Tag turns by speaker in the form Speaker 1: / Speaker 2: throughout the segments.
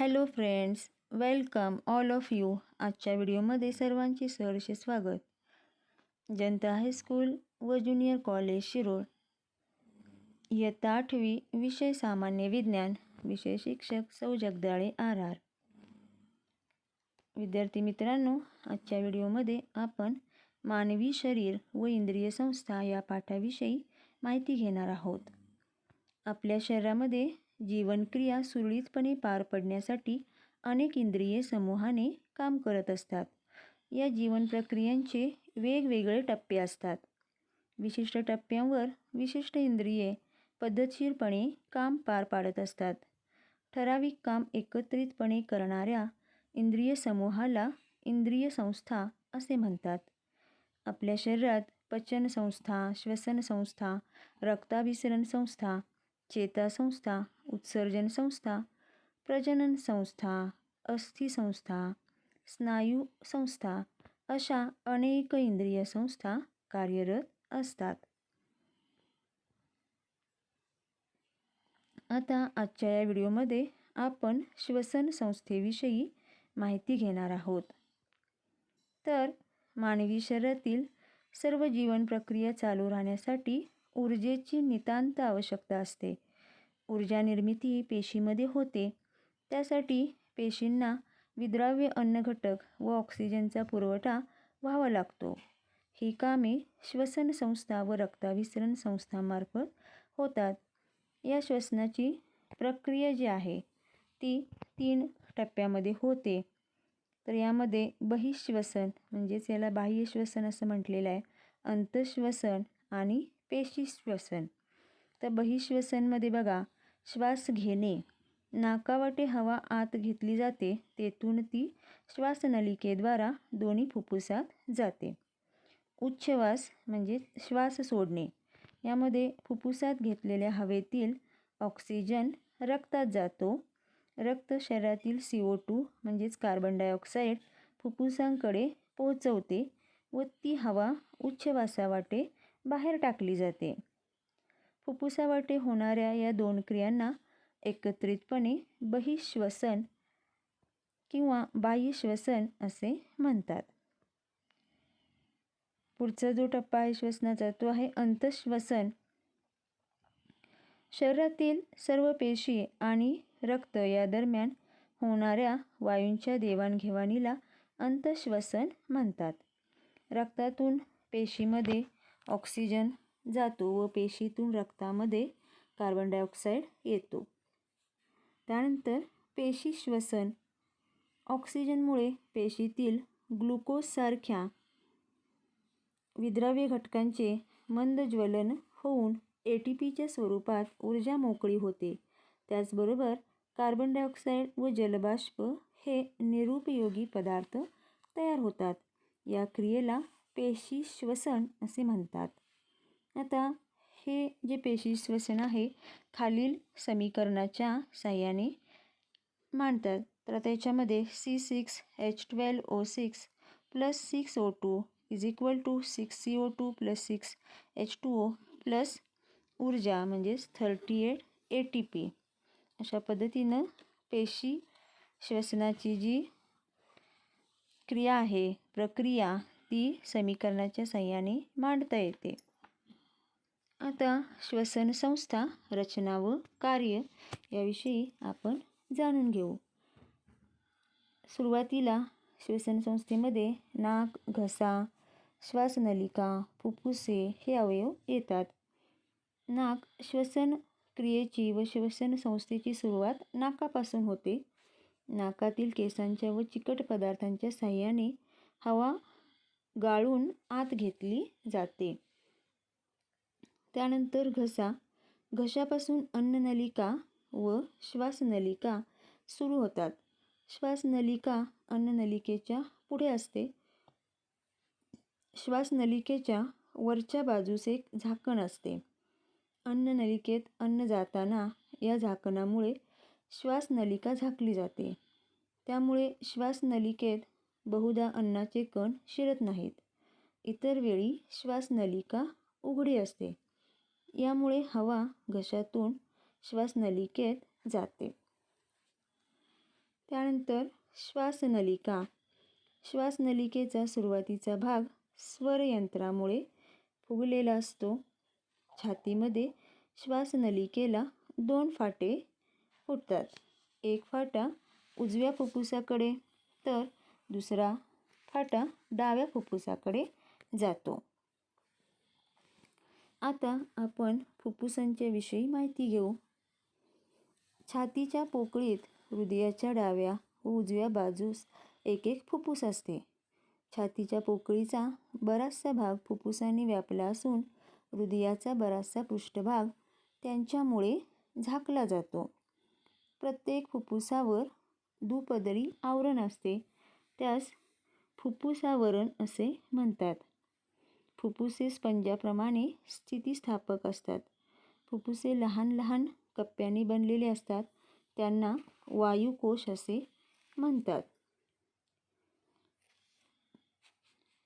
Speaker 1: Hello friends welcome all of you. आजच्या व्हिडिओमध्ये सर्वांचे सहर्ष स्वागत. जनता हायस्कूल व ज्युनियर कॉलेज शिरोळ. इयत्ता आठवी विषय सामान्य विज्ञान विषय शिक्षक सौ जगदाळे आर आर विद्यार्थी मित्रांनो आजच्या व्हिडिओमध्ये आपण मानवी शरीर व इंद्रिय संस्था या पाठाविषयी माहिती घेणार आहोत. आपल्या शरीरामध्ये जीवनक्रिया सुरळीतपणे पार पडण्यासाठी अनेक इंद्रिये समूहाने काम करत असतात. या जीवन प्रक्रियांचे वेगवेगळे टप्पे असतात. विशिष्ट टप्प्यांवर विशिष्ट इंद्रिये पद्धतशीरपणे काम पार पाडत असतात. ठराविक काम एकत्रितपणे करणाऱ्या इंद्रिय समूहाला इंद्रिय संस्था असे म्हणतात. आपल्या शरीरात पचन संस्था श्वसन संस्था रक्ताभिसरण संस्था चेतासंस्था उत्सर्जन संस्था प्रजनन संस्था अस्थि संस्था स्नायू संस्था अशा अनेक इंद्रिय संस्था कार्यरत असतात. आता आजच्या या व्हिडिओमध्ये आपण श्वसन संस्थेविषयी माहिती घेणार आहोत. तर मानवी शरीरातील सर्व जीवन प्रक्रिया चालू राहण्यासाठी ऊर्जेची नितांत आवश्यकता असते. ऊर्जा निर्मिती पेशीमध्ये होते. त्यासाठी पेशींना विद्राव्य अन्नघटक व ऑक्सिजनचा पुरवठा व्हावा लागतो. ही कामे श्वसन संस्था व रक्ताभिसरण संस्थांमार्फत होतात. या श्वसनाची प्रक्रिया जी आहे ती तीन टप्प्यामध्ये होते. तर यामध्ये बहिश्वसन म्हणजेच याला बाह्य श्वसन असं म्हटलेलं आहे अंतश्वसन आणि पेशी श्वसन तर बहिश्वसनमध्ये बघा श्वास घेणे. नाकावाटे हवा आत घेतली जाते तेथून ती श्वासनलिकेद्वारा दोन्ही फुफ्फुसात जाते. उच्छ्वास म्हणजे श्वास सोडणे. यामध्ये फुफ्फुसात घेतलेल्या हवेतील ऑक्सिजन रक्तात जातो. रक्त शरीरातील सी ओ टू म्हणजेच कार्बन डायऑक्साईड फुफ्फुसांकडे पोहोचवते व ती हवा उच्छवासावाटे बाहेर टाकली जाते. फुफ्फुसावाटे होणाऱ्या या दोन क्रियांना एकत्रितपणे बहिश्वसन किंवा बाह्यश्वसन असे म्हणतात. पुढचा जो टप्पा आहे श्वसनाचा तो आहे अंतश्वसन. शरीरातील सर्व पेशी आणि रक्त या दरम्यान होणाऱ्या वायूंच्या देवाणघेवाणीला अंतश्वसन म्हणतात. रक्तातून पेशीमध्ये ऑक्सिजन जातो व पेशीतून रक्तामध्ये कार्बन डायऑक्साईड येतो. त्यानंतर पेशी श्वसन. ऑक्सिजनमुळे पेशीतील ग्लुकोजसारख्या विद्राव्य घटकांचे मंद ज्वलन होऊन ए टी पीच्या स्वरूपात ऊर्जा मोकळी होते. त्याचबरोबर कार्बन डायऑक्साईड व जलबाष्प हे निरुपयोगी पदार्थ तयार होतात. या क्रियेला पेशी श्वसन असे म्हणतात. आता हे जे पेशी श्वसन आहे खालील समीकरणाच्या साह्याने मांडतात. तर त्याच्यामध्ये C six H twelve O six plus six O two is equal to six C O two plus six H two O plus ऊर्जा म्हणजेच thirty eight A T P अशा पद्धतीनं पेशी श्वसनाची जी क्रिया आहे प्रक्रिया ती समीकरणाच्या साह्याने मांडता येते. आता श्वसन संस्था रचना व कार्य याविषयी आपण जाणून घेऊ. सुरुवातीला श्वसन संस्थेमध्ये नाक घसा श्वासनलिका फुफ्फुसे हे अवयव येतात. नाक श्वसन क्रियेची व श्वसन संस्थेची सुरुवात नाकापासून होते. नाकातील केसांच्या व चिकट पदार्थांच्या साह्याने हवा गाळून आत घेतली जाते. त्यानंतर घसा. घशापासून अन्ननलिका व श्वासनलिका सुरू होतात. श्वासनलिका अन्ननलिकेच्या पुढे असते. श्वासनलिकेच्या वरच्या बाजूस एक झाकण असते. अन्ननलिकेत अन्न जाताना या झाकणामुळे श्वासनलिका झाकली जाते. त्यामुळे श्वासनलिकेत बहुधा अन्नाचे कण शिरत नाहीत. इतर वेळी श्वासनलिका उघडी असते. यामुळे हवा घशातून श्वासनलिकेत जाते. त्यानंतर श्वासनलिका. श्वासनलिकेचा सुरुवातीचा भाग स्वरयंत्रामुळे फुगलेला असतो. छातीमध्ये श्वासनलिकेला दोन फाटे फुटतात. एक फाटा उजव्या फुफ्फुसाकडे तर दुसरा फाटा डाव्या फुफ्फुसाकडे जातो. आता आपण फुफ्फुसांच्या विषयी माहिती घेऊ. छातीच्या पोकळीत हृदयाच्या डाव्या व उजव्या बाजूस एक एक फुफ्फुस असते. छातीच्या पोकळीचा बराचसा भाग फुफ्फुसांनी व्यापला असून हृदयाचा बराचसा पृष्ठभाग त्यांच्यामुळे झाकला जातो. प्रत्येक फुफ्फुसावर दुपदरी आवरण असते. त्यास फुफ्फुसावरण असे म्हणतात. फुफ्फुसे स्पंजाप्रमाणे स्थितीस्थापक असतात. फुफ्फुसे लहान लहान कप्प्यांनी बनलेले असतात. त्यांना वायुकोश असे म्हणतात.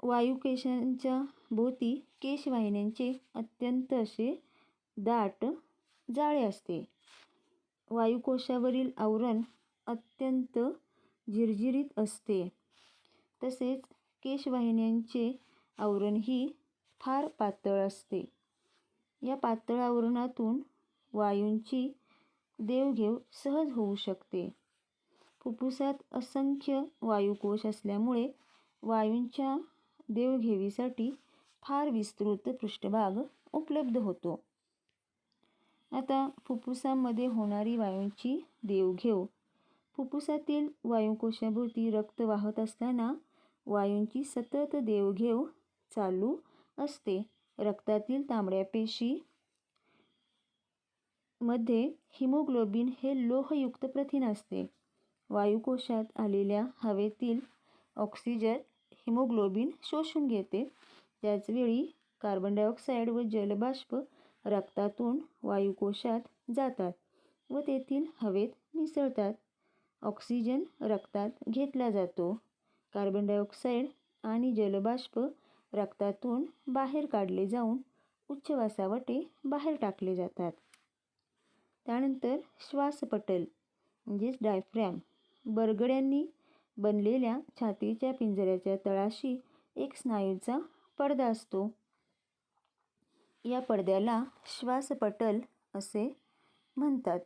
Speaker 1: वायुकेशांच्या भोवती केशवाहिन्यांचे अत्यंत असे दाट जाळे असते. वायुकोशावरील आवरण अत्यंत झिरझिरीत असते. तसेच केशवाहिन्यांचे आवरणही फार पातळ असते. या पातळ आवरणातून वायूंची देवघेव सहज होऊ शकते. फुफ्फुसात असंख्य वायुकोश असल्यामुळे वायूंच्या देवघेवीसाठी फार विस्तृत पृष्ठभाग उपलब्ध होतो. आता फुफ्फुसामध्ये होणारी वायूंची देवघेव. फुफ्फुसातील वायुकोशाभोवती रक्त वाहत असताना वायूंची सतत देवघेव चालू असते. रक्तातील तांबड्या पेशी मध्ये हिमोग्लोबिन हे लोहयुक्त प्रथिन असते. वायुकोशात आलेल्या हवेतील ऑक्सिजन हिमोग्लोबिन शोषून घेते. त्याचवेळी कार्बन डायऑक्साईड व जलबाष्प रक्तातून वायुकोशात जातात व तेथील हवेत मिसळतात. ऑक्सिजन रक्तात घेतला जातो. कार्बन डायऑक्साईड आणि जलबाष्प रक्तातून बाहेर काढले जाऊन उच्छवासावाटे बाहेर टाकले जातात. त्यानंतर श्वासपटल म्हणजेच डायफ्रॅम बरगड्यांनी बनलेल्या छातीच्या पिंजऱ्याच्या तळाशी एक स्नायूचा पडदा असतो. या पडद्याला श्वासपटल असे म्हणतात.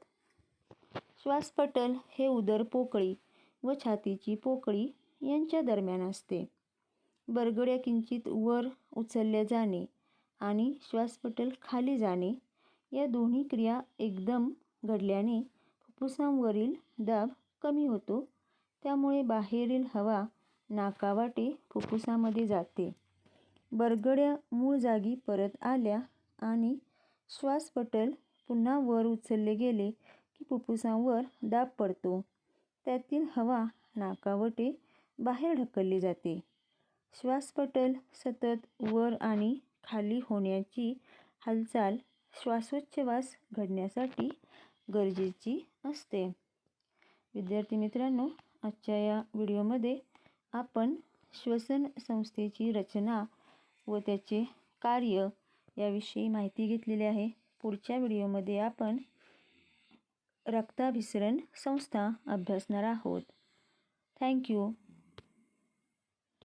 Speaker 1: श्वासपटल हे उदर पोकळी व छातीची पोकळी यांच्या दरम्यान असते. बरगड्या किंचित वर उचलल्या जाणे आणि श्वासपटल खाली जाणे. या दोन्ही क्रिया एकदम घडल्याने फुफ्फुसांवरील दाब कमी होतो. त्यामुळे बाहेरील हवा नाकावाटे फुफ्फुसामध्ये जाते. बरगड्या मूळ जागी परत आल्या आणि श्वासपटल पुन्हा वर उचलले गेले की फुफ्फुसांवर दाब पडतो. त्यातील हवा नाकावटे बाहेर ढकलली जाते. श्वासपटल सतत वर आणि खाली होण्याची हालचाल श्वासोच्छवास घडण्यासाठी गरजेची असते. विद्यार्थी मित्रांनो आजच्या या व्हिडिओमध्ये आपण श्वसन संस्थेची रचना व त्याचे कार्य याविषयी माहिती घेतलेली आहे. पुढच्या व्हिडिओमध्ये आपण रक्ताभिसरण संस्था अभ्यासणार आहोत. थँक्यू.